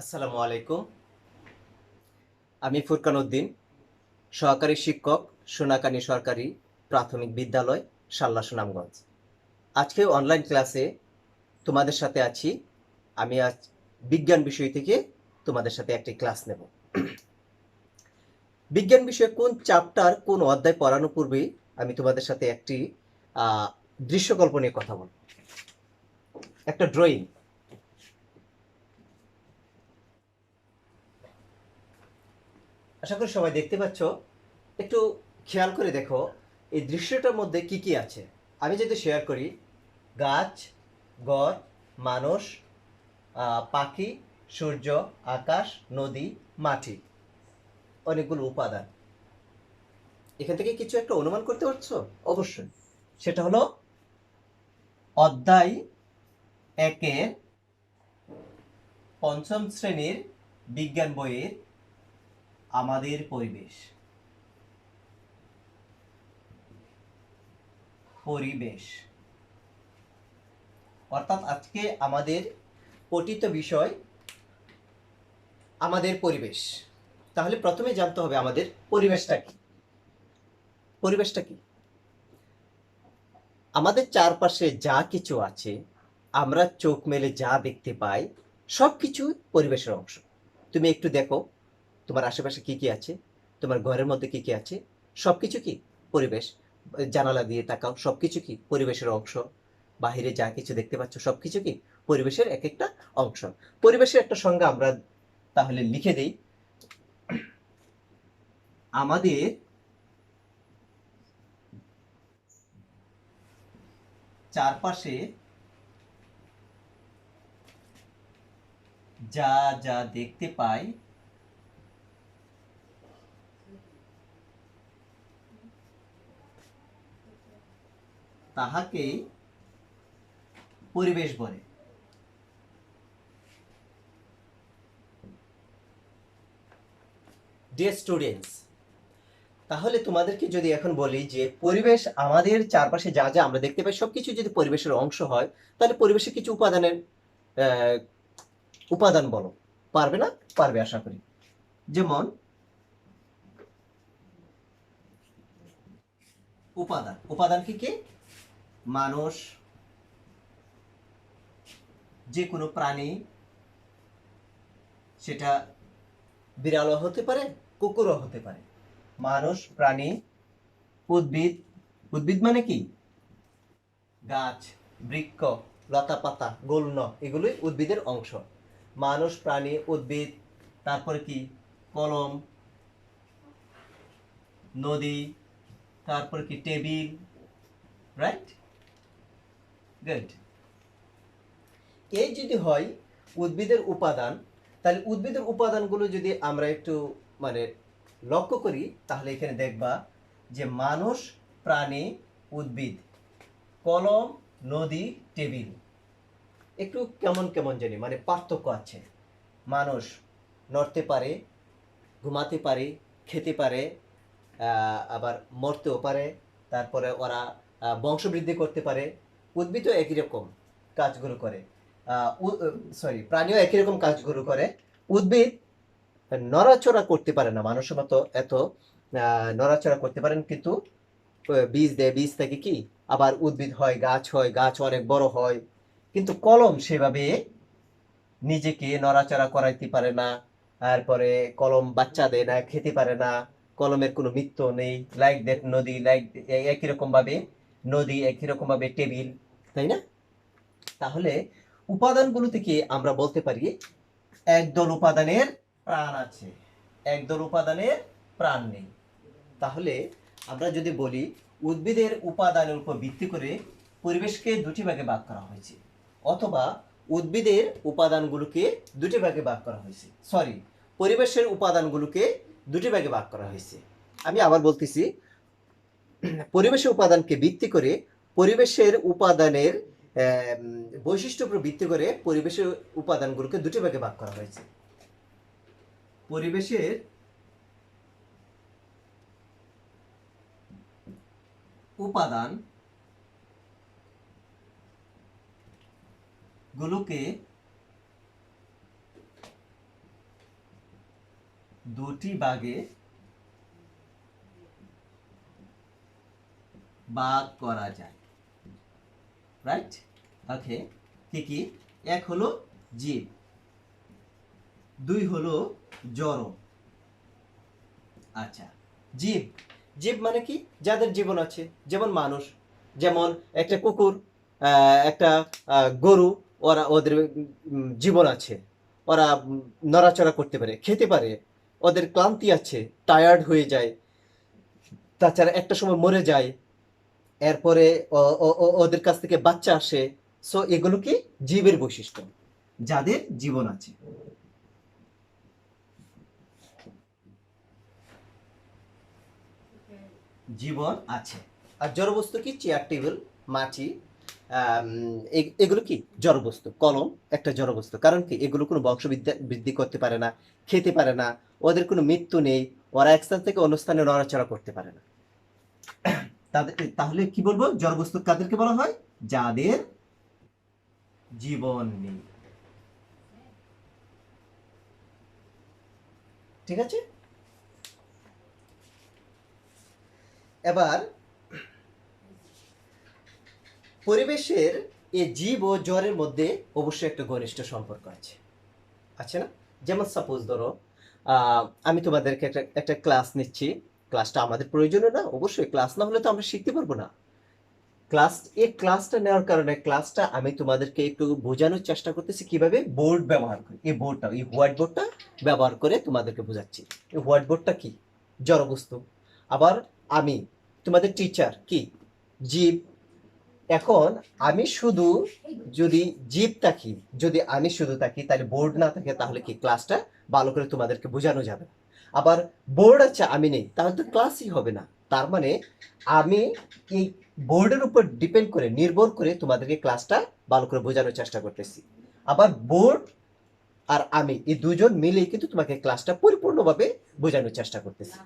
আসসালামু আলাইকুম। আমি ফুরকান উদ্দিন, সহকারী শিক্ষক, সোনাকানি সরকারি প্রাথমিক বিদ্যালয় সাল্লা সুনামগঞ্জ। আজকে অনলাইন ক্লাসে তোমাদের সাথে আছি। আমি আজ বিজ্ঞান বিষয় থেকে তোমাদের সাথে একটি ক্লাস নেব। বিজ্ঞান বিষয়ে কোন চ্যাপ্টার কোন অধ্যায় পড়ানোর পূর্বে আমি তোমাদের সাথে একটি দৃশ্যকল্প নিয়ে কথা বলব। একটা ড্রয়িং আশা করি সবাই দেখতে পাচ্ছ। একটু খেয়াল করে দেখো, এই দৃশ্যটার মধ্যে কি কি আছে? আমি যদি শেয়ার করি, গাছ, গড়, মানুষ পাখি, সূর্য, আকাশ, নদী, মাটি, অনেকগুলো উপাদান। এখান থেকে কিছু একটা অনুমান করতে পারছ? অবশ্যই। সেটা হলো, অধ্যায় একের পঞ্চম শ্রেণির বিজ্ঞান বইয়ের আমাদের পরিবেশ। পরিবেশ। অর্থাৎ আজকে আমাদের পঠিত বিষয় আমাদের পরিবেশ। তাহলে প্রথমে জানতে হবে আমাদের পরিবেশটা কি? পরিবেশটা কি? আমাদের চারপাশে যা কিছু আছে, আমরা চোখ মেলে যা দেখতে পাই সব কিছুই পরিবেশের অংশ। তুমি একটু দেখো। তোমার আশেপাশে কি কি আছে? তোমার ঘরের মধ্যে কি কি আছে? সব কিছু কি? পরিবেশ, জানালা দিয়ে তাকাও সব কিছু কি? পরিবেশের অংশ, বাহিরে যা কিছু দেখতে পাচ্ছ সব কিছু কি? পরিবেশের এক একটা অংশ। পরিবেশের একটা সংজ্ঞা আমরা তাহলে লিখে দেই। আমাদের চারপাশে যা যা দেখতে পাই তাহাকে পরিবেশ বলে। ডিয়ার স্টুডেন্টস তাহলে তোমাদেরকে যদি এখন বলি যে পরিবেশ আমাদের চারপাশে যা যা আমরা দেখতে পাই, সবকিছু যদি পরিবেশের অংশ হয়, তাহলে পরিবেশের কিছু উপাদানের উপাদান বলো। পারবে না? পারবে আশা করি। যেমন উপাদান। উপাদান কি কি? মানুষ, যে কোনো প্রাণী, সেটা বিড়ালও হতে পারে, কুকুরও হতে পারে। মানুষ, প্রাণী, উদ্ভিদ উদ্ভিদ মানে কি? গাছ, বৃক্ষ লতা পাতা গোলন, এগুলোই উদ্ভিদের অংশ। মানুষ, প্রাণী, উদ্ভিদ, তারপরে কি? কলম, নদী, তারপরে কি? Table, right? গুড এই যদি হয়, উদ্ভিদের উপাদান, তাহলে উদ্ভিদের উপাদানগুলো যদি আমরা একটু মানে লক্ষ্য করি, তাহলে এখানে দেখবা যে মানুষ, প্রাণী, উদ্ভিদ, কলম, নদী, টেবিল, একটু কেমন কেমন জানি মানে পার্থক্য আছে। মানুষ নড়তে পারে, ঘুমাতে পারে, খেতে পারে আবার মরতেও পারে, তারপরে ওরা বংশবৃদ্ধি করতে পারে উদ্ভিদও একই রকম কাজগুলো করে। সরি প্রাণীও একই রকম কাজগুলো করে। উদ্ভিদ নড়াচড়া করতে পারে না, মানুষের মতো এত নড়াচড়া করতে পারেন, কিন্তু বীজ দেয়, বীজ থেকে কি? আবার উদ্ভিদ হয়, গাছ হয়, গাছ অনেক বড় হয়, কিন্তু কলম সেভাবে নিজেকে নড়াচড়া করাইতে পারে না, তারপরে কলম বাচ্চা দেয় না, খেতে পারে না, কলমের কোনো মৃত্যু নেই লাইক দ্যাট নদী লাইক একই রকমভাবে, নদী একই রকমভাবে, টেবিল তাই না? তাহলে উপাদানগুলো থেকে আমরা বলতে পারি একদল উপাদানের প্রাণ আছে। একদল উপাদানের প্রাণ নেই। তাহলে আমরা যদি বলি উদ্ভিদের উপাদানের উপর ভিত্তি করে পরিবেশকে দুটি ভাগে ভাগ করা হয়েছে, অথবা উদ্ভিদের উপাদানগুলোকে দুটি ভাগে ভাগ করা হয়েছে। সরি পরিবেশের উপাদানগুলোকে দুটি ভাগে ভাগ করা হয়েছে। আমি আবার বলতেছি, পরিবেশের উপাদানকে ভিত্তি করে পরিবেশের উপাদানের বৈশিষ্ট্য উপর ভিত্তি করে পরিবেশের উপাদানগুলোকে দুটি ভাগে ভাগ করা হয়েছে। পরিবেশের উপাদান গুলোকে দুটি ভাগে ভাগ করা যায়। রাইট ওকে কি কি? এক হলো জীব। দুই হলো জড়। আচ্ছা। জীব। জীব মানে কি? যাদের জীবন আছে। যেমন মানুষ। যেমন একটা কুকুর একটা গরু, ওরা ওদের জীবন আছে। ওরা নড়াচড়া করতে পারে, খেতে পারে। ওদের ক্লান্তি আছে টায়ার্ড হয়ে যায়। তাছাড়া একটা সময় মরে যায়। এরপরে ওদের কাছ থেকে বাচ্চা আসে। সো এগুলো কি? জীবের বৈশিষ্ট্য। যাদের জীবন আছে। জীবন আছে। আর জড়বস্তু কি? চেয়ার টেবিল মাটি এগুলো কি? জড়বস্তু, কলম, একটা জড়বস্তু। কারণ কি? এগুলো কোনো বংশবিদ্যা বৃদ্ধি করতে পারে না, খেতে পারে না, ওদের কোনো মৃত্যু নেই, ওরা এক স্থান থেকে অন্য স্থানে নড়াচড়া করতে পারে না। তাদের তাহলে কি বলব? জড়বস্তু কাদেরকে বলা হয়? যাদের জীবন নেই। ঠিক আছে? এবার, পরিবেশের এই জীব ও জ্বরের মধ্যে অবশ্যই একটা ঘনিষ্ঠ সম্পর্ক আছে। আছে না? যেমন সাপোজ ধরো আমি তোমাদেরকে একটা একটা ক্লাস নিচ্ছি। ক্লাসটা আমাদের প্রয়োজনীয় না? অবশ্যই, ক্লাস না হলে তো আমরা শিখতে পারব না। ক্লাস, এই ক্লাসটা নেওয়ার কারণে, ক্লাসটা আমি তোমাদেরকে একটু বোঝানোর চেষ্টা করতেছি কীভাবে বোর্ড ব্যবহার করি, এই বোর্ডটা, এই হোয়াইট বোর্ডটা ব্যবহার করে তোমাদেরকে বোঝাচ্ছি। এই হোয়াইট বোর্ডটা কি? জড়বস্তু। আবার আমি, তোমাদের টিচার কি? জীব। এখন আমি শুধু যদি জীব থাকি, যদি আমি শুধু থাকি, তাহলে বোর্ড না থাকে, তাহলে কি ক্লাসটা ভালো করে তোমাদেরকে বোঝানো যাবে। আবার বোর্ড আছে, আমি নেই। তাহলে তো ক্লাসই হবে না। তার মানে আমি এই বোর্ডের উপর ডিপেন্ড করে, নির্ভর করে তোমাদেরকে ক্লাসটা ভালো করে বোঝানোর চেষ্টা করতেছি। আবার বোর্ড আর আমি, এই দুজন মিলে কিন্তু তোমাকে ক্লাসটা পরিপূর্ণভাবে বোঝানোর চেষ্টা করতেছি।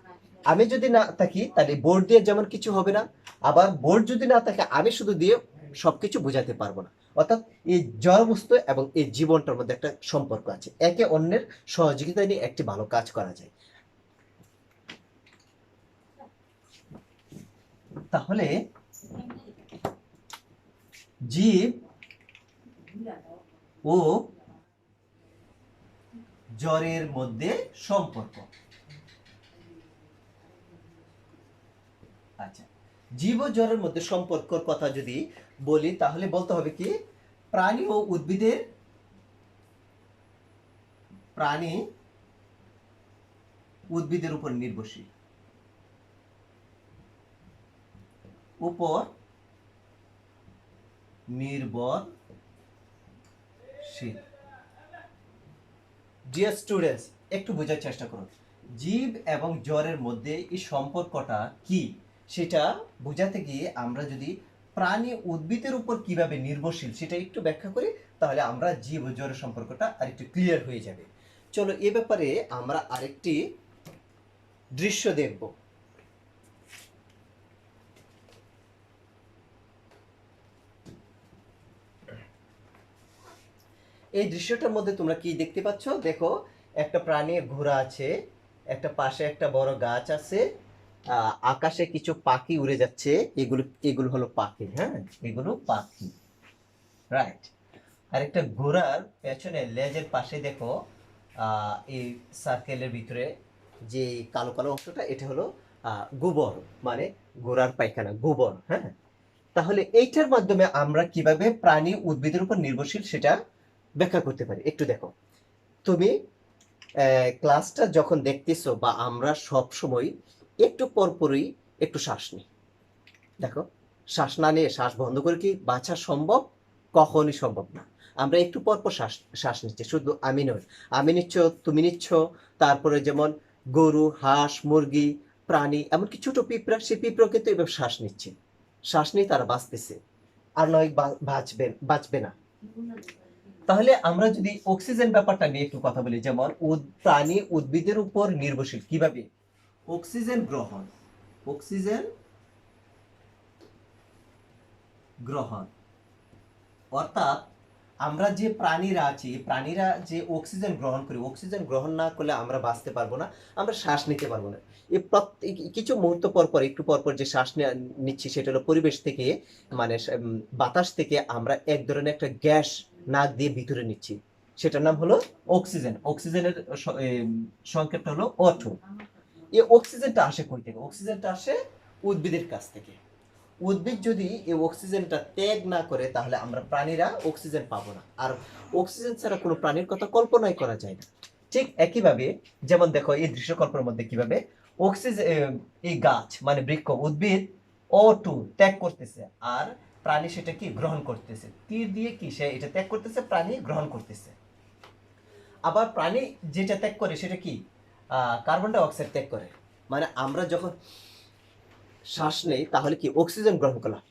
আমি যদি না থাকি, তাহলে বোর্ড দিয়ে যেমন কিছু হবে না। আবার বোর্ড যদি না থাকে, আমি শুধু দিয়ে সবকিছু বোঝাতে পারব না। অর্থাৎ এই জড়বস্তু এবং এই জীবনটার মধ্যে একটা সম্পর্ক আছে। একে অন্যের সহযোগিতা নিয়ে একটি ভালো কাজ করা যায়। তাহলে জীব ও জ্বরের মধ্যে সম্পর্ক। আচ্ছা জীব ও জ্বরের মধ্যে সম্পর্কর কথা যদি বলি, তাহলে বলতে হবে কি? প্রাণী ও উদ্ভিদের প্রাণী উদ্ভিদের উপর নির্ভরশীল। উপর নির্ভরশীল ডিয়ার স্টুডেন্টস একটু বোঝার চেষ্টা করুন। জীব এবং জ্বরের মধ্যে এই সম্পর্কটা কি? সেটা বোঝাতে গিয়ে আমরা যদি প্রাণী উদ্ভিদের উপর কীভাবে নির্ভরশীল সেটা একটু ব্যাখ্যা করি, তাহলে আমরা জীব ও জ্বরের সম্পর্কটা আরেকটু ক্লিয়ার হয়ে যাবে। চলো এ ব্যাপারে আমরা আরেকটি দৃশ্য দেখব। এই দৃশ্যটার মধ্যে তোমরা কি দেখতে পাচ্ছ? দেখো, একটা প্রাণী ঘোড়া আছে, একটা পাশে একটা বড় গাছ আছে আকাশে কিছু পাখি উড়ে যাচ্ছে, এগুলো এগুলো হলো পাখি হ্যাঁ? এগুলো পাখি রাইট আর একটা ঘোড়ার পেছনে লেজের পাশে দেখো এই সার্কেলের ভিতরে যে কালো কালো অংশটা, এটা হলো গোবর মানে ঘোড়ার পায়খানা, গোবর হ্যাঁ? তাহলে এইটার মাধ্যমে আমরা কীভাবে প্রাণী উদ্ভিদের উপর নির্ভরশীল সেটা ব্যাখ্যা করতে পারি। একটু দেখো। তুমি ক্লাসটা যখন দেখতেছো বা আমরা সব সময়, একটু পরপরই একটু শ্বাস নিই। দেখো, শ্বাস না নিয়ে শ্বাস বন্ধ করে কি বাঁচা সম্ভব? কখনই সম্ভব না। আমরা একটু পরপর শ্বাস শ্বাস নিচ্ছি। শুধু আমি নয় আমি নিচ্ছ, তুমি নিচ্ছ, তারপরে যেমন গরু, হাঁস, মুরগি, প্রাণী, এমনকি ছোট পিঁপড়া সেই পিঁপড়া কিন্তু এভাবে শ্বাস নিচ্ছে। শ্বাস নিয়ে তারা বাঁচতেছে। আর নয় বাঁচবে বাঁচবে না। তাহলে আমরা যদি অক্সিজেন ব্যাপারটা নিয়ে একটু কথা বলি, যেমন প্রাণী উদ্ভিদের উপর নির্ভরশীল কীভাবে? অক্সিজেন গ্রহণ অক্সিজেন গ্রহণ। অর্থাৎ আমরা যে প্রাণীরা আছি প্রাণীরা যে অক্সিজেন গ্রহণ করি অক্সিজেন গ্রহণ না করলে আমরা বাঁচতে পারব না, আমরা শ্বাস নিতে পারব না। এই প্রত্যেক কিছু মুহূর্ত পর পর, একটু পর পর যে শ্বাস নিচ্ছি, সেটা হলো পরিবেশ থেকে মানে বাতাস থেকে আমরা এক ধরনের একটা গ্যাস নাক দিয়ে ভিতরে নিচ্ছি। সেটার নাম হলো অক্সিজেন। অক্সিজেনের সংক্ষেপটা হলো অটো। এই অক্সিজেনটা আসে কই থেকে? অক্সিজেনটা আসে উদ্ভিদের কাছ থেকে। উদ্ভিদ যদি এই অক্সিজেনটা ত্যাগ না করে, তাহলে আমরা প্রাণীরা অক্সিজেন পাবো না। আর অক্সিজেন ছাড়া কোনো প্রাণীর কথা কল্পনাই করা যায় না। ঠিক একইভাবে, যেমন দেখো এই দৃশ্যকল্পের মধ্যে কীভাবে অক্সিজেন এই গাছ মানে বৃক্ষ, উদ্ভিদ ও টু ত্যাগ করতেছে। আর প্রাণী সেটা কি গ্রহণ করতেছে? তীর দিয়ে কি সে এটা ত্যাগ করতেছে? প্রাণী গ্রহণ করতেছে। আবার প্রাণী যেটা ত্যাগ করে সেটা কি? কার্বন ডাই অক্সাইড ত্যাগ করে। মানে আমরা যখন শ্বাস নেই, তাহলে কি অক্সিজেন গ্রহণ করলাম?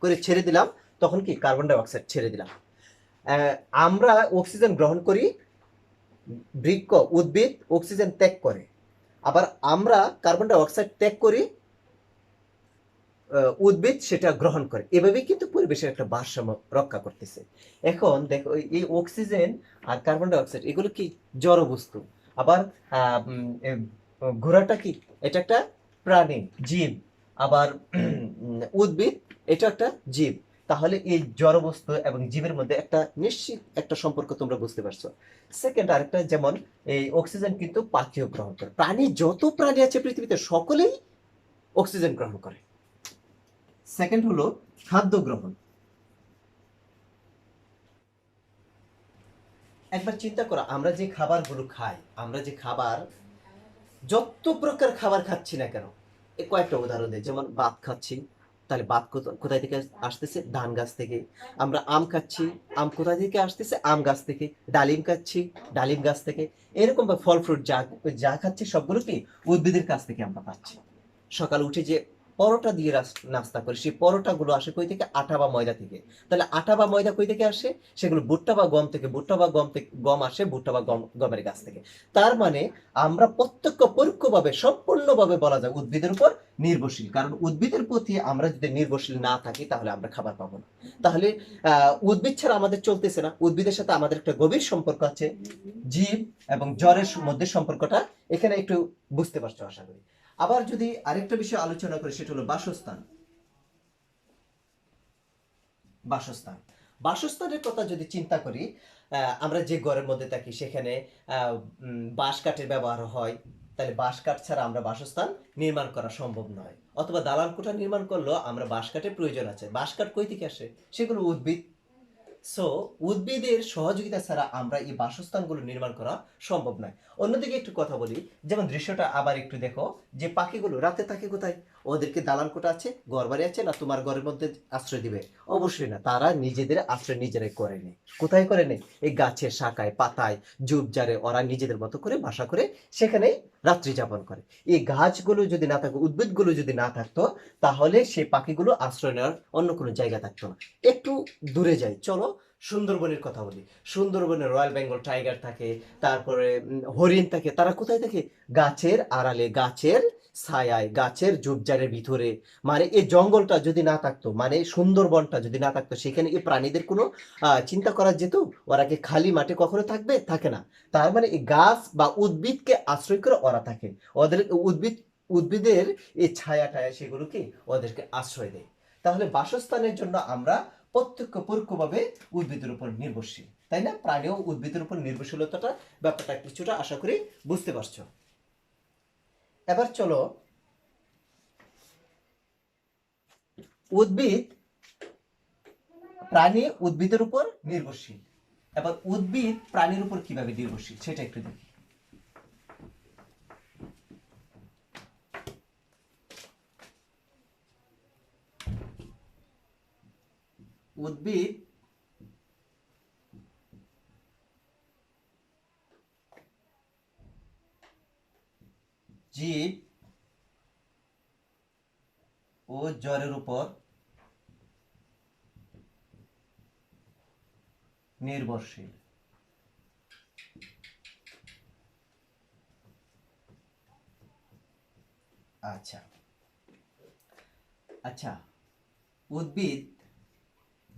করে ছেড়ে দিলাম, তখন কি কার্বন ডাই অক্সাইড ছেড়ে দিলাম। আমরা অক্সিজেন গ্রহণ করি, বৃক্ষ, উদ্ভিদ অক্সিজেন ত্যাগ করে। আবার আমরা কার্বন ডাই অক্সাইড ত্যাগ করি উদ্ভিদ সেটা গ্রহণ করে। এভাবেই কিন্তু পরিবেশের একটা ভারসাম্য রক্ষা করতেছে। এখন দেখো, এই- অক্সিজেন আর কার্বন ডাই অক্সাইড এগুলো কি জড় বস্তু? আবার ঘোড়াটা কি? এটা একটা প্রাণী, জীব। আবার উদ্ভিদ, এটা একটা জীব। তাহলে এই জড়বস্তু এবং জীবের মধ্যে একটা নিশ্চিত একটা সম্পর্ক তোমরা বুঝতে পারছ। সেকেন্ড আরেকটা যেমন, এই অক্সিজেন কিন্তু পাখিও গ্রহণ করে। প্রাণী, যত প্রাণী আছে পৃথিবীতে, সকলেই অক্সিজেন গ্রহণ করে। সেকেন্ড হলো খাদ্য গ্রহণ। একবার চিন্তা করো, আমরা যে খাবারগুলো খাই, আমরা যে খাবার যত প্রকার খাবার খাচ্ছি না কেন, এ কয়েকটা উদাহরণ দিই। যেমন ভাত খাচ্ছি, তাহলে ভাত কোথা- কোথায় থেকে আসতেছে? ধান গাছ থেকে। আমরা আম খাচ্ছি, আম কোথায় থেকে আসতেছে? আম গাছ থেকে। ডালিম খাচ্ছি, ডালিম গাছ থেকে। এরকম ফল, ফ্রুট যা যা খাচ্ছি সবগুলো কি উদ্ভিদের কাছ থেকে আমরা পাচ্ছি। সকাল উঠে যে পরোটা দিয়ে নাস্তা করি। সেই পরোটাগুলো আসে কই থেকে? আটা বা ময়দা থেকে। তাহলে আটা বা ময়দা কই থেকে আসে? সেগুলো ভুট্টা বা গম থেকে। ভুট্টা বা গম থেকে, গম আসে ভুট্টা বা গম, গমের গাছ থেকে। তার মানে আমরা প্রত্যক্ষ পরোক্ষভাবে, সম্পূর্ণভাবে বলা যায় উদ্ভিদের উপর নির্ভরশীল। কারণ উদ্ভিদের প্রতি আমরা যদি নির্ভরশীল না থাকি, তাহলে আমরা খাবার পাবো না। তাহলে উদ্ভিদ ছাড়া আমাদের চলতেছে না। উদ্ভিদের সাথে আমাদের একটা গভীর সম্পর্ক আছে। জীব এবং জ্বরের মধ্যে সম্পর্কটা এখানে একটু বুঝতে পারছ আশা করি। আবার যদি আরেকটা বিষয় আলোচনা করি, সেটা হলো বাসস্থান। বাসস্থান। বাসস্থানের কথা যদি চিন্তা করি আমরা যে ঘরের মধ্যে থাকি, সেখানে বাঁশ কাঠের ব্যবহার হয়। তাহলে বাঁশ কাঠ ছাড়া আমরা বাসস্থান নির্মাণ করা সম্ভব নয়। অথবা দালান কোঠা নির্মাণ করলেও আমরা বাঁশ কাঠের প্রয়োজন আছে। বাঁশ কাঠ কই থেকে আসে? সেগুলো উদ্ভিদ। সো উদ্ভিদের সহযোগিতা ছাড়া আমরা এই বাসস্থানগুলো নির্মাণ করা সম্ভব নয়। অন্যদিকে একটু কথা বলি, যেমন দৃশ্যটা আবার একটু দেখো, যে পাখিগুলো, রাতে থাকে কোথায়? ওদেরকে দালান কোঠা আছে ঘর বাড়ি আছে, না তোমার ঘরের মধ্যে আশ্রয় দিবে? অবশ্যই না, তারা নিজেদের আশ্রয় নিজেরাই করে নেই কোথায় করে নেই এই গাছের শাখায়, পাতায় ঝুপঝাড়ে ওরা নিজেদের মতো করে বাসা করে সেখানেই রাত্রি যাপন করে। এই গাছগুলো যদি না থাকতো, উদ্ভিদগুলো যদি না থাকতো, তাহলে সেই পাখিগুলো আশ্রয় নেওয়ার অন্য কোনো জায়গা থাকতো না। একটু দূরে যাই, চলো সুন্দরবনের কথা বলি। সুন্দরবনে রয়্যাল বেঙ্গল টাইগার থাকে, তারপরে হরিণ থাকে। তারা কোথায় থাকে? গাছের আড়ালে, গাছের ছায়ায়, গাছের ঝোপঝাড়ের ভিতরে। মানে এই জঙ্গলটা যদি না থাকতো মানে সুন্দরবনটা যদি না থাকতো, সেখানে এই প্রাণীদের কোনো চিন্তা করা যেত? ওরা কি খালি মাঠে কখনো থাকবে? থাকে না। তার মানে এই গাছ বা উদ্ভিদকে আশ্রয় করে ওরা থাকে। ওদের উদ্ভিদ, উদ্ভিদের এই ছায়া টায়া সেগুলো কি ওদেরকে আশ্রয় দেয়। তাহলে বাসস্থানের জন্য আমরা প্রত্যক্ষ পরোক্ষভাবে উদ্ভিদের উপর নির্ভরশীল। তাই না? প্রাণী ও উদ্ভিদের উপর নির্ভরশীলতাটা ব্যাপারটা কিছুটা আশা করি বুঝতে পারছ। এবার চলো, উদ্ভিদ প্রাণী উদ্ভিদের উপর নির্ভরশীল। এবার উদ্ভিদ প্রাণীর উপর কীভাবে নির্ভরশীল সেটা একটু দেখি। উদ্ভিদ জীব ও জ্বরের উপর নির্ভরশীল। আচ্ছা। আচ্ছা উদ্ভিদ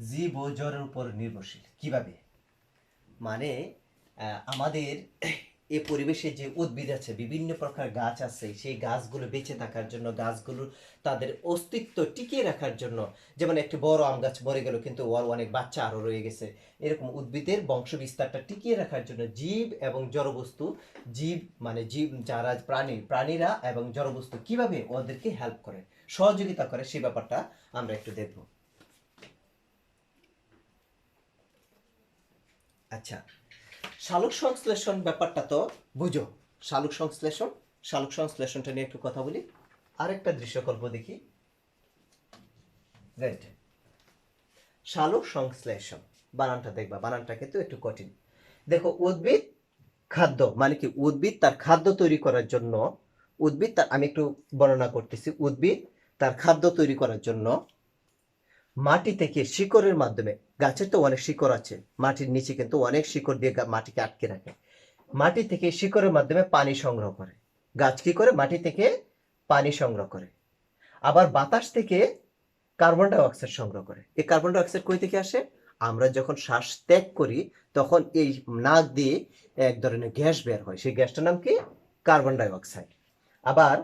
জীব ও জ্বরের উপর নির্ভরশীল। কীভাবে? মানে আমাদের এ পরিবেশে যে উদ্ভিদ আছে, বিভিন্ন প্রকার গাছ আছে, সেই গাছগুলো বেঁচে থাকার জন্য, গাছগুলো তাদের অস্তিত্ব টিকিয়ে রাখার জন্য, যেমন একটি বড় আম গাছ মরে গেল, কিন্তু ওর অনেক বাচ্চা আরও রয়ে গেছে। এরকম উদ্ভিদের বংশ বিস্তারটা টিকিয়ে রাখার জন্য জীব এবং জড়বস্তু, জীব মানে জীব যারা প্রাণী, প্রাণীরা এবং জড়বস্তু কীভাবে ওদেরকে হেল্প করে, সহযোগিতা করে সেই ব্যাপারটা আমরা একটু দেখব। আচ্ছা শালুক সংশ্লেষণ ব্যাপারটা তো বুঝো। শালুক সংশ্লেষণ, শালুক সংশ্লেষণটা নিয়ে একটু কথা বলি। আরেকটা দৃশ্যকল্প দেখি। রাইট শালুক সংশ্লেষণ, বানানটা দেখবা, বানানটা কিন্তু একটু কঠিন। দেখো, উদ্ভিদ, খাদ্য মানে কি উদ্ভিদ তার খাদ্য তৈরি করার জন্য, উদ্ভিদ তার, আমি একটু বর্ণনা করতেছি, উদ্ভিদ তার খাদ্য তৈরি করার জন্য মাটি থেকে শিকড়ের মাধ্যমে গাছের তো অনেক শিকড় আছে, মাটির নিচে কিন্তু অনেক শিকড় দিয়ে মাটিকে আটকে রাখে। মাটি থেকে শিকড়ের মাধ্যমে পানি সংগ্রহ করে। গাছ কি করে? মাটি থেকে পানি সংগ্রহ করে। আবার বাতাস থেকে কার্বন ডাই অক্সাইড সংগ্রহ করে। এই কার্বন ডাই অক্সাইড কই থেকে আসে? আমরা যখন শ্বাস ত্যাগ করি, তখন এই নাক দিয়ে এক ধরনের গ্যাস বের হয়। সেই গ্যাসটার নাম কি? কার্বন ডাই অক্সাইড আবার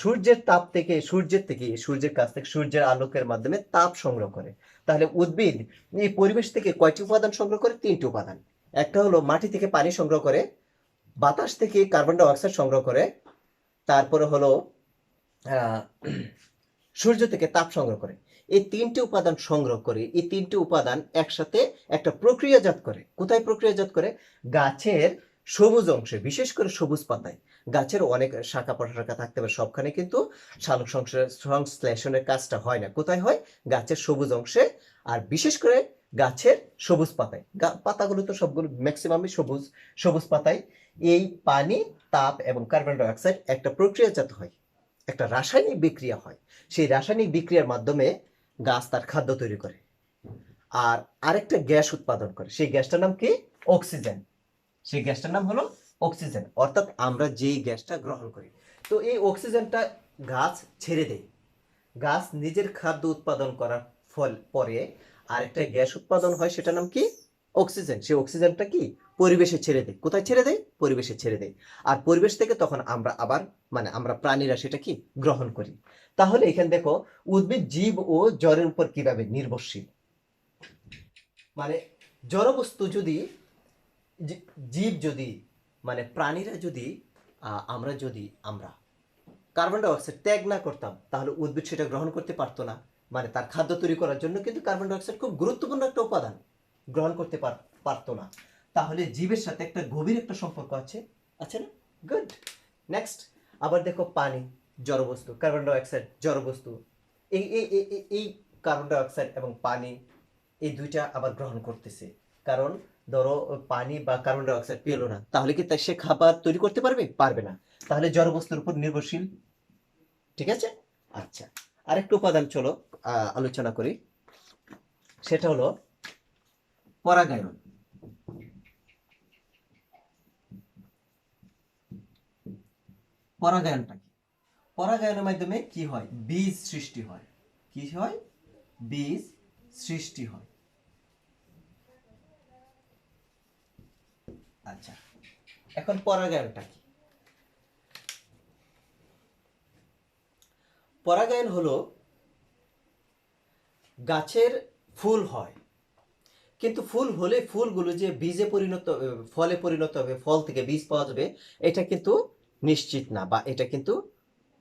সূর্যের তাপ থেকে, সূর্যের থেকে, সূর্যের কাছ থেকে, সূর্যের আলোকের মাধ্যমে তাপ সংগ্রহ করে। তাহলে উদ্ভিদ এই পরিবেশ থেকে কয়টি উপাদান সংগ্রহ করে? তিনটি উপাদান। একটা হলো মাটি থেকে পানি সংগ্রহ করে, বাতাস থেকে কার্বন ডাই অক্সাইড সংগ্রহ করে, তারপরে হলো সূর্য থেকে তাপ সংগ্রহ করে। এই তিনটি উপাদান সংগ্রহ করে, এই তিনটি উপাদান একসাথে একটা প্রক্রিয়াজাত করে। কোথায় প্রক্রিয়াজাত করে? গাছের সবুজ অংশে, বিশেষ করে সবুজ পাতায়। গাছের অনেক শাখা প্রশাখা থাকতে পারে সবখানে, কিন্তু শালক সংশ্লেষণের কাজটা হয় না। কোথায় হয়? গাছের সবুজ অংশে, আর বিশেষ করে গাছের সবুজ পাতায়। পাতাগুলো তো সবগুলো ম্যাক্সিমামই সবুজ সবুজ পাতায়। এই পানি, তাপ এবং কার্বন ডাই অক্সাইড একটা প্রক্রিয়াজাত হয়, একটা রাসায়নিক বিক্রিয়া হয়। সেই রাসায়নিক বিক্রিয়ার মাধ্যমে গাছ তার খাদ্য তৈরি করে, আর আরেকটা গ্যাস উৎপাদন করে। সেই গ্যাসটার নাম কি? অক্সিজেন। সেই গ্যাসটার নাম হলো অক্সিজেন অর্থাৎ আমরা যেই গ্যাসটা গ্রহণ করি। তো এই অক্সিজেনটা গাছ ছেড়ে দেয়। গাছ নিজের খাদ্য উৎপাদন করার ফল পরে আরেকটা গ্যাস উৎপাদন হয়, সেটার নাম কি? অক্সিজেন সেই অক্সিজেনটা কি? পরিবেশে ছেড়ে দেয়। কোথায় ছেড়ে দেয়? পরিবেশে ছেড়ে দেয়। আর পরিবেশ থেকে তখন আমরা আবার মানে আমরা প্রাণীরা সেটা কি? গ্রহণ করি। তাহলে এখানে দেখো, উদ্ভিদ জীব ও জ্বরের উপর কীভাবে নির্ভরশীল? মানে জড়বস্তু যদি জীব যদি মানে প্রাণীরা যদি আমরা যদি আমরা কার্বন ডাই অক্সাইড ত্যাগ না করতাম, তাহলে উদ্ভিদ সেটা গ্রহণ করতে পারতো না। মানে তার খাদ্য তৈরি করার জন্য কিন্তু কার্বন ডাই অক্সাইড খুব গুরুত্বপূর্ণ একটা উপাদান গ্রহণ করতে পার- পারতো না। তাহলে জীবের সাথে একটা গভীর একটা সম্পর্ক আছে আছে না? গুড নেক্সট আবার দেখো পানি, জড়বস্তু কার্বন ডাই অক্সাইড জড়বস্তু। এই এই কার্বন ডাই অক্সাইড এবং পানি, এই দুইটা আবার গ্রহণ করতেছে। কারণ ধরো, পানি বা কার্বন ডাই অক্সাইড পেল না, তাহলে কি সে খাবার তৈরি করতে পারবে? পারবে না। তাহলে জড়বস্তুর উপর নির্ভরশীল। ঠিক আছে? আচ্ছা আরেকটা উপাদান চলো আলোচনা করি। সেটা হলো পরাগায়ন। পরাগায়নটা কি? পরাগায়নের মাধ্যমে কি হয়? বীজ সৃষ্টি হয়। কি হয়? বীজ সৃষ্টি হয়। আচ্ছা। এখন পরাগায়নটা কি? পরাগায়ন হলো গাছের ফুল হয়, কিন্তু ফুল হলে ফুলগুলো যে বীজে পরিণত, ফলে পরিণত হবে, ফল থেকে বীজ পাওয়া যাবে, এটা কিন্তু নিশ্চিত না বা এটা কিন্তু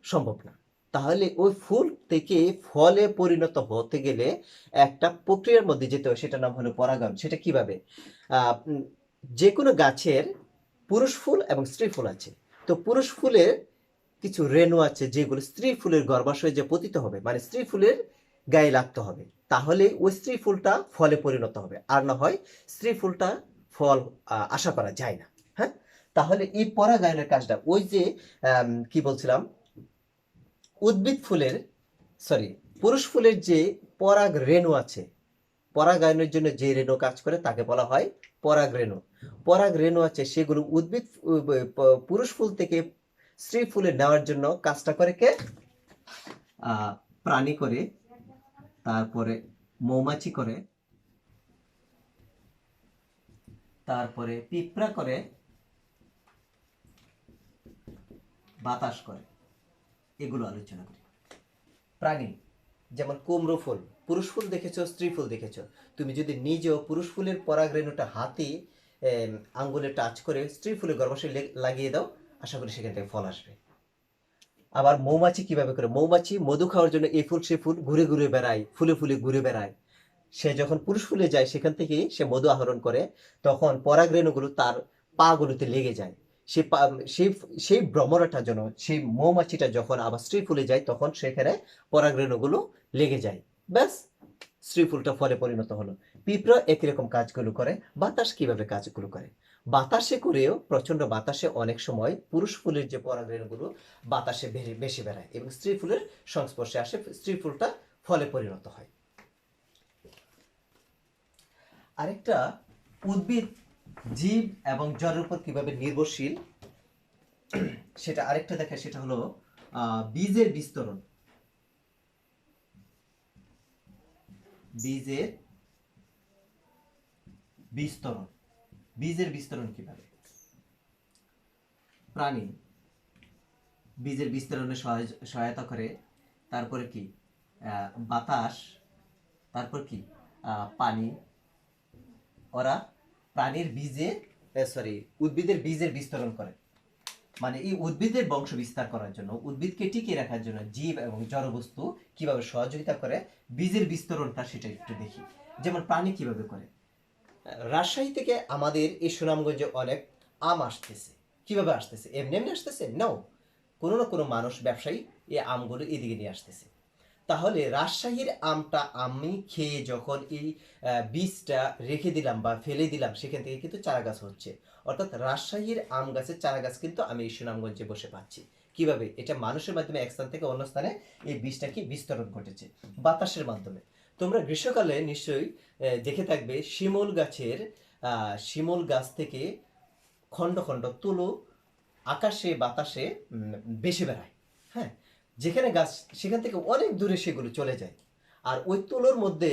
সম্ভব না। তাহলে ওই ফুল থেকে ফলে পরিণত হতে গেলে একটা প্রক্রিয়ার মধ্যে যেতে হয় সেটার নাম হলো পরাগায়ন। সেটা কীভাবে? যে কোনো গাছের পুরুষ ফুল এবং স্ত্রী ফুল আছে। তো পুরুষ ফুলের কিছু রেণু আছে যেগুলো স্ত্রী ফুলের গর্ভাশয়ে যে পতিত হবে মানে স্ত্রী ফুলের গায়ে লাগতে হবে, তাহলে ওই স্ত্রী ফুলটা ফলে পরিণত হবে। আর না হয় স্ত্রী ফুলটা ফল আশা করা যায় না হ্যাঁ? তাহলে এই পরাগায়নের কাজটা, ওই যে কি বলছিলাম? উদ্ভিদ ফুলের সরি পুরুষ ফুলের যে পরাগ রেণু আছে, পরাগায়নের জন্য যে রেণু কাজ করে তাকে বলা হয় পরাগ রেণু। পরাগ রেণু আছে সেগুলো উদ্ভিদ পুরুষ ফুল থেকে স্ত্রী ফুলে নেওয়ার জন্য কাজটা করে কে? প্রাণী করে তারপরে মৌমাছি করে তারপরে পিঁপড়া করে বাতাস করে এগুলো আলোচনা করি। প্রাণী যেমন কুমড়ো ফুল পুরুষ ফুল দেখেছ স্ত্রী ফুল দেখেছ। তুমি যদি নিজেও পুরুষ ফুলের পরাগরেণুটা হাতে এম, আঙ্গুলে টাচ করে স্ত্রী ফুলের গর্ভাশয় লাগিয়ে দাও। আশা করি সেখান থেকে ফল আসবে। আবার মৌমাছি কীভাবে করে? মৌমাছি মধু খাওয়ার জন্য এই ফুল, সে ফুল ঘুরে ঘুরে বেড়ায়, ফুলে ফুলে ঘুরে বেড়ায়। সে যখন পুরুষ ফুলে যায়, সেখান থেকে সে মধু আহরণ করে, তখন পরাগরেণুগুলো তার পাগুলোতে লেগে যায়। সে সেই সেই ভ্রমণটা যেন, সেই মৌমাছিটা যখন আবার স্ত্রী ফুলে যায়, তখন সেখানে পরাগরেণুগুলো লেগে যায়। ব্যাস, স্ত্রী ফুলটা ফলে পরিণত হলো। পিঁপড়া একই রকম কাজগুলো করে, বাতাস কীভাবে কাজগুলো করে? বাতাসে করেও প্রচণ্ড বাতাসে অনেক সময় পুরুষ ফুলের যে পরাগরেণুগুলো বাতাসে বেশি বেড়ায় এবং স্ত্রী ফুলের সংস্পর্শে আসে, স্ত্রী ফুলটা ফলে পরিণত হয়। আরেকটা উদ্ভিদ, জীব এবং জলের উপর কীভাবে নির্ভরশীল, সেটা আরেকটা দেখা সেটা হলো বীজের বিস্তরণ। বীজের বিস্তরণ। বীজের বিস্তরণ কীভাবে? প্রাণী বীজের বিস্তরণে সহায়তা করে। তারপরে কি? বাতাস। তারপর কি? পানি। ওরা প্রাণীর বীজে সরি উদ্ভিদের বীজের বিস্তরণ করে। মানে এই উদ্ভিদের বংশ বিস্তার করার জন্য, উদ্ভিদকে টিকিয়ে রাখার জন্য জীব এবং জড়বস্তু কীভাবে সহযোগিতা করে, বীজের বিস্তরণটা সেটা একটু দেখি। যেমন প্রাণী কীভাবে করে? রাজশাহী থেকে আমাদের এই সুনামগঞ্জে অনেক আম আসতেছে। কীভাবে আসতেছে? এমনি এমনি আসতেছে? নাও কোনো না কোনো মানুষ, ব্যবসায়ী এই আমগুলো এদিকে নিয়ে আসতেছে। তাহলে রাজশাহীর আমটা আমি খেয়ে যখন এই বীজটা রেখে দিলাম বা ফেলে দিলাম, সেখান থেকে কিন্তু চারা গাছ হচ্ছে। অর্থাৎ রাজশাহীর আম গাছের চারা গাছ কিন্তু আমি এই সুনামগঞ্জে বসে পাচ্ছি। কীভাবে? এটা মানুষের মাধ্যমে এক স্থান থেকে অন্য স্থানে এই বীজটা কি বিস্তরণ ঘটেছে? বাতাসের মাধ্যমে। তোমরা গ্রীষ্মকালে নিশ্চয়ই দেখে থাকবে শিমুল গাছের শিমুল গাছ থেকে খণ্ড খণ্ড তুলো আকাশে, বাতাসে বেশি বেড়ায়। হ্যাঁ যেখানে গাছ, সেখান থেকে অনেক দূরে সেগুলো চলে যায়। আর ওই তুলোর মধ্যে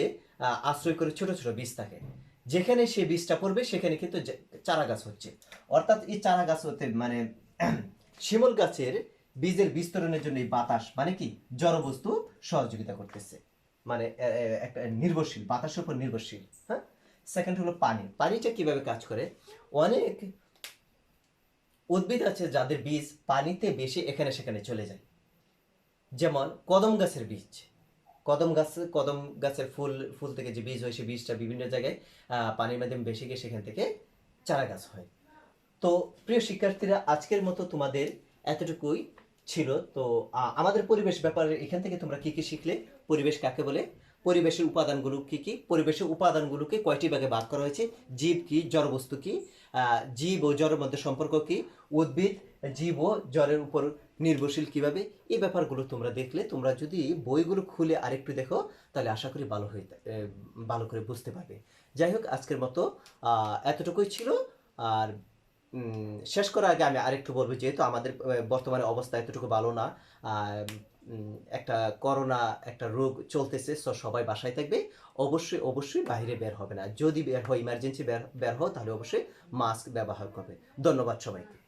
আশ্রয় করে ছোট ছোট বীজ থাকে। যেখানে সে বীজটা পড়বে, সেখানে কিন্তু চারা গাছ হচ্ছে। অর্থাৎ এই চারা গাছ হতে মানে শিমল গাছের বীজের বিস্তরণের জন্য এই বাতাস মানে কি? জড়বস্তু সহযোগিতা করতেছে। মানে একটা নির্ভরশীল, বাতাসের উপর নির্ভরশীল হ্যাঁ? সেকেন্ড হলো পানি। পানিটা কীভাবে কাজ করে? অনেক উদ্ভিদ আছে যাদের বীজ পানিতে বেশি এখানে সেখানে চলে যায়। যেমন কদম গাছের বীজ। কদম গাছ, কদম গাছের ফুল ফুল থেকে যে বীজ হয় সেই বীজটা বিভিন্ন জায়গায় পানির মাধ্যমে বেশি গিয়ে সেখান থেকে চারা গাছ হয়। তো প্রিয় শিক্ষার্থীরা, আজকের মতো তোমাদের এতটুকুই। ছিল। তো আমাদের পরিবেশ ব্যাপারে এখান থেকে তোমরা কি কি শিখলে? পরিবেশ কাকে বলে? পরিবেশের উপাদানগুলো কি কি? পরিবেশের উপাদানগুলোকে কয়টি ভাগে ভাগ করা হয়েছে? জীব কি জড়বস্তু কি? জীব ও জড়ের মধ্যে সম্পর্ক কি? উদ্ভিদ, জীব ও জড়ের উপর নির্ভরশীল কীভাবে? এই ব্যাপারগুলো তোমরা দেখলে, তোমরা যদি বইগুলো খুলে আরেকটু দেখো, তাহলে আশা করি ভালো হয়ে ভালো করে বুঝতে পারবে। যাই হোক, আজকের মতো এতটুকুই ছিল। আর শেষ করার আগে আমি আরেকটু বলব, যেহেতু আমাদের বর্তমানে অবস্থা এতটুকু ভালো না একটা করোনা, একটা রোগ চলতেছে সো সবাই বাসায় থাকবে, অবশ্যই অবশ্যই বাইরে বের হবে না। যদি বের হয় ইমার্জেন্সি বের বের হও, তাহলে অবশ্যই মাস্ক ব্যবহার করবে। ধন্যবাদ সবাইকে।